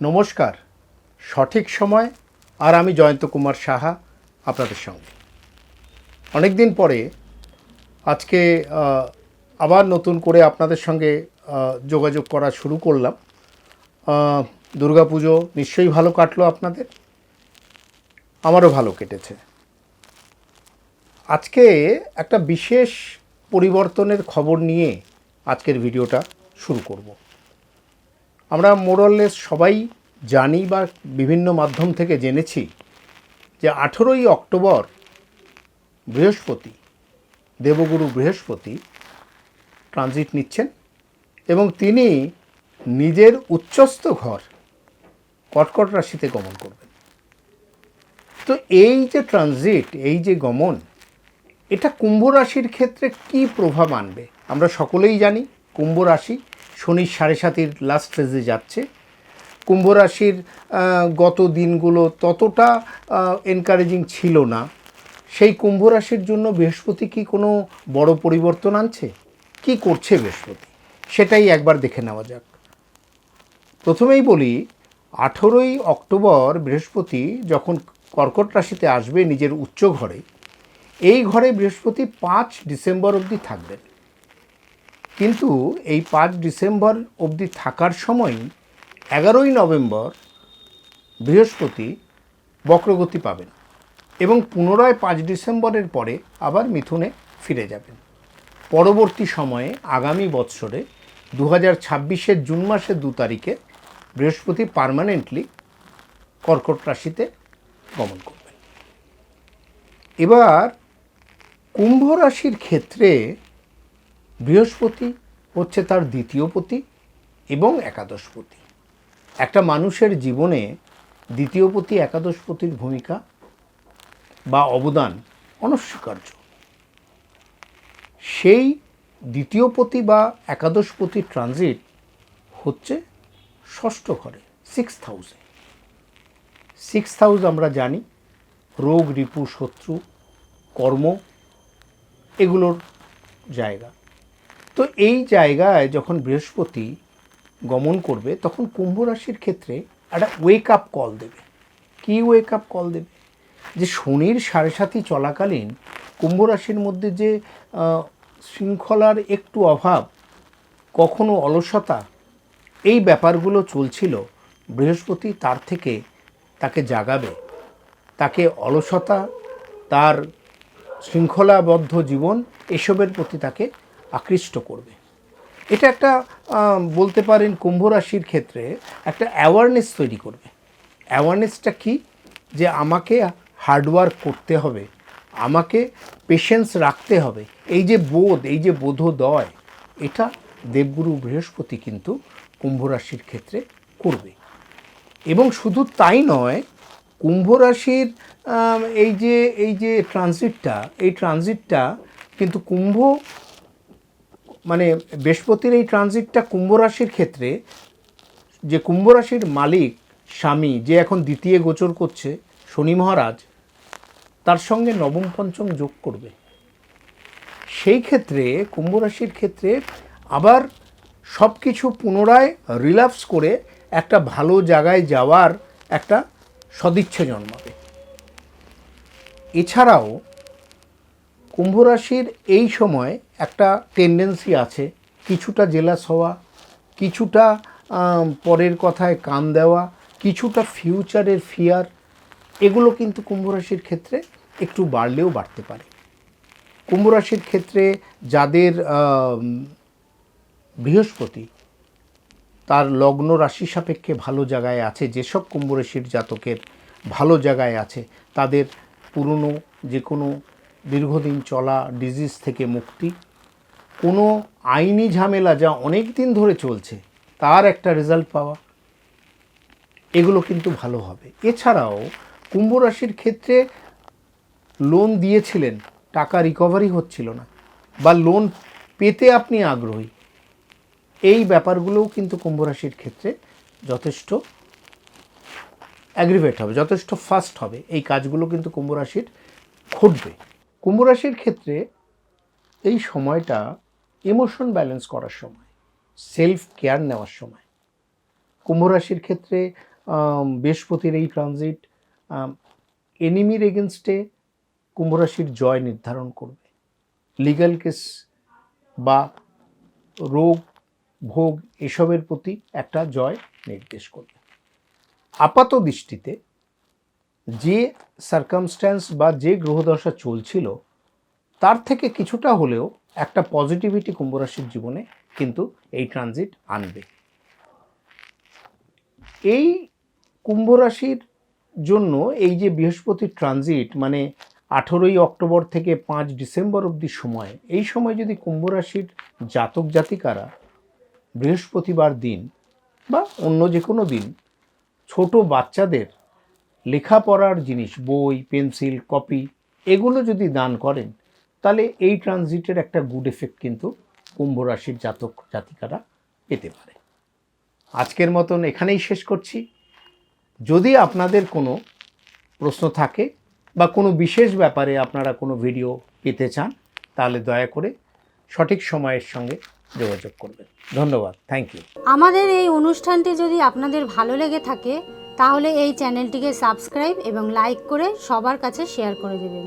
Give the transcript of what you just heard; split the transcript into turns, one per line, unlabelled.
নমস্কার। সঠিক সময় আর আমি জয়ন্ত কুমার সাহা আপনাদের সঙ্গে। অনেক দিন পরে আজকে আবার নতুন করে আপনাদের সঙ্গে যোগাযোগ করা শুরু করলাম। দুর্গাপুজো নিশ্চয়ই ভালো কাটলো আপনাদের? আমারও ভালো কেটেছে। আজকে একটা বিশেষ পরিবর্তনের খবর নিয়ে আজকের ভিডিওটা শুরু করব। আমরা মোরলেস সবাই জানি বা বিভিন্ন মাধ্যম থেকে জেনেছি যে আঠেরোই অক্টোবর বৃহস্পতি, দেবগুরু বৃহস্পতি ট্রানজিট নিচ্ছেন এবং তিনি নিজের উচ্চস্থ ঘর কটকট রাশিতে গমন করবেন। তো এই যে ট্রানজিট এই যে গমন, এটা কুম্ভ রাশির ক্ষেত্রে কি প্রভাব আনবে? আমরা সকলেই জানি কুম্ভ রাশি শনির সাড়ে সাতির লাস্ট ফেজে যাচ্ছে। কুম্ভ রাশির গত দিনগুলো ততটা এনকারেজিং ছিল না। সেই কুম্ভ রাশির জন্য বৃহস্পতি কি কোনো বড় পরিবর্তন আনছে? কি করছে বৃহস্পতি? সেটাই একবার দেখে নেওয়া যাক। প্রথমেই বলি, আঠেরোই অক্টোবর বৃহস্পতি যখন কর্কট রাশিতে আসবে নিজের উচ্চ ঘরে, এই ঘরে বৃহস্পতি পাঁচ ডিসেম্বর অবধি থাকবেন। কিন্তু এই পাঁচ ডিসেম্বর অবধি থাকার সময় এগারোই নভেম্বর বৃহস্পতি বক্রগতি পাবেন এবং পুনরায় পাঁচ ডিসেম্বরের পরে আবার মিথুনে ফিরে যাবেন। পরবর্তী সময়ে আগামী বৎসরে দু হাজার ছাব্বিশের জুন মাসের দু তারিখে বৃহস্পতি পার্মানেন্টলি কর্কট রাশিতে গমন করবেন। এবার কুম্ভ রাশির ক্ষেত্রে বৃহস্পতি হচ্ছে তার দ্বিতীয় পতি এবং একাদশপতি একটা মানুষের জীবনে দ্বিতীয় পতি একাদশপতির ভূমিকা বা অবদান অনস্বীকার্য। সেই দ্বিতীয় পতি বা একাদশপতি ট্রানজিট হচ্ছে ষষ্ঠ ঘরে সিক্স হাউসে সিক্স হাউস আমরা জানি, রোগ, রিপু, শত্রু, কর্ম, এগুলোর জায়গা। তো এই জায়গায় যখন বৃহস্পতি গমন করবে, তখন কুম্ভ রাশির ক্ষেত্রে একটা ওয়েক আপ কল দেবে। কি ওয়েক আপ কল দেবে? যে শনির সাড়ে সাথী চলাকালীন কুম্ভ রাশির মধ্যে যে শৃঙ্খলার একটু অভাব, কখনো অলসতা, এই ব্যাপারগুলো চলছিল, বৃহস্পতি তার থেকে তাকে জাগাবে। তাকে অলসতা, তার শৃঙ্খলাবদ্ধ জীবন, এসবের প্রতি তাকে আকৃষ্ট করবে। এটা একটা বলতে পারেন কুম্ভ রাশির ক্ষেত্রে একটা অ্যাওয়ারনেস তৈরি করবে। অ্যাওয়ারনেসটা কি? যে আমাকে হার্ডওয়ার্ক করতে হবে, আমাকে পেশেন্স রাখতে হবে। এই যে বোধ, এই যে বোধোদয়, এটা দেবগুরু বৃহস্পতি কিন্তু কুম্ভ রাশির ক্ষেত্রে করবে। এবং শুধু তাই নয়, কুম্ভ রাশির এই যে এই যে ট্রানজিটটা এই ট্রানজিটটা কিন্তু কুম্ভ মানে বৃহস্পতির এই ট্রানজিটটা কুম্ভ রাশির ক্ষেত্রে, যে কুম্ভ রাশির মালিক, স্বামী, যে এখন দ্বিতীয় গোচর করছে, শনি মহারাজ, তার সঙ্গে নবম পঞ্চম যোগ করবে। সেই ক্ষেত্রে, কুম্ভ রাশির ক্ষেত্রে আবার সব কিছু পুনরায় রিল্যাক্স করে একটা ভালো জায়গায় যাওয়ার একটা সদিচ্ছা জন্মাবে। এছাড়াও কুম্ভ রাশির এই সময় একটা টেন্ডেন্সি আছে, কিছুটা জেলাস হওয়া, কিছুটা পরের কথায় কান দেওয়া, কিছুটা ফিউচারের ফিয়ার এগুলো কিন্তু কুম্ভ রাশির ক্ষেত্রে একটু বাড়লেও বাড়তে পারে। কুম্ভ রাশির ক্ষেত্রে যাদের বৃহস্পতি, তার লগ্ন রাশি সাপেক্ষে ভালো জায়গায় আছে, যেসব কুম্ভ রাশির জাতকের ভালো জায়গায় আছে, তাদের পুরনো যে কোনো দীর্ঘদিন চলা ডিজিজ থেকে মুক্তি। কোনো আইনি ঝামেলা যা অনেক দিন ধরে চলছে, তার একটা রেজাল্ট পাওয়া। এগুলো কিন্তু ভালো হবে। এছাড়াও কুম্ভ রাশির ক্ষেত্রে লোন দিয়েছিলেন, টাকা রিকভারি হচ্ছিল না, বা লোন পেতে আপনি আগ্রহী। এই ব্যাপারগুলোও কিন্তু কুম্ভ রাশির ক্ষেত্রে যথেষ্ট অ্যাগ্রিভেট হবে, যথেষ্ট ফাস্ট হবে। এই কাজগুলো কিন্তু কুম্ভ রাশির ঘটবে। কুম্ভ রাশির ক্ষেত্রে এই সময়টা ইমোশন ব্যালেন্স করার সময় সেলফ কেয়ার নেওয়ার সময়। কুম্ভ রাশির ক্ষেত্রে বৃহস্পতির এই ট্রানজিট এনিমির এগেনস্টে কুম্ভ রাশির জয় নির্ধারণ করবে। লিগ্যাল কেস বা রোগ, ভোগ এসবের প্রতি একটা জয় নির্দেশ করবে। আপাত দৃষ্টিতে যে সার্কামস্ট্যান্স বা যে গ্রহদশা চলছিল, তার থেকে কিছুটা হলেও একটা পজিটিভিটি কুম্ভ রাশির জীবনে কিন্তু এই ট্রানজিট আনবে। এই কুম্ভ রাশির জন্য এই যে বৃহস্পতির ট্রানজিট মানে আঠেরোই অক্টোবর থেকে পাঁচ ডিসেম্বর অবধি সময়, এই সময় যদি কুম্ভ রাশির জাতক জাতিকারা বৃহস্পতিবার দিন বা অন্য যে কোনো দিন ছোট বাচ্চাদের লেখাপড়ার জিনিস, বই, পেন্সিল, কপি, এগুলো যদি দান করেন, তাহলে এই ট্রানজিটের একটা গুড এফেক্ট কিন্তু কুম্ভ রাশির জাতক জাতিকারা পেতে পারে। আজকের মতন এখানেই শেষ করছি। যদি আপনাদের কোনো প্রশ্ন থাকে বা কোনো বিশেষ ব্যাপারে আপনারা কোনো ভিডিও পেতে চান, তাহলে দয়া করে সঠিক সময়ের সঙ্গে যোগাযোগ করবেন। ধন্যবাদ। থ্যাংক ইউ
আমাদের এই অনুষ্ঠানটি যদি আপনাদের ভালো লেগে থাকে তাহলে এই চ্যানেলটিকে সাবস্ক্রাইব এবং লাইক করে সবার কাছে শেয়ার করে দেবেন।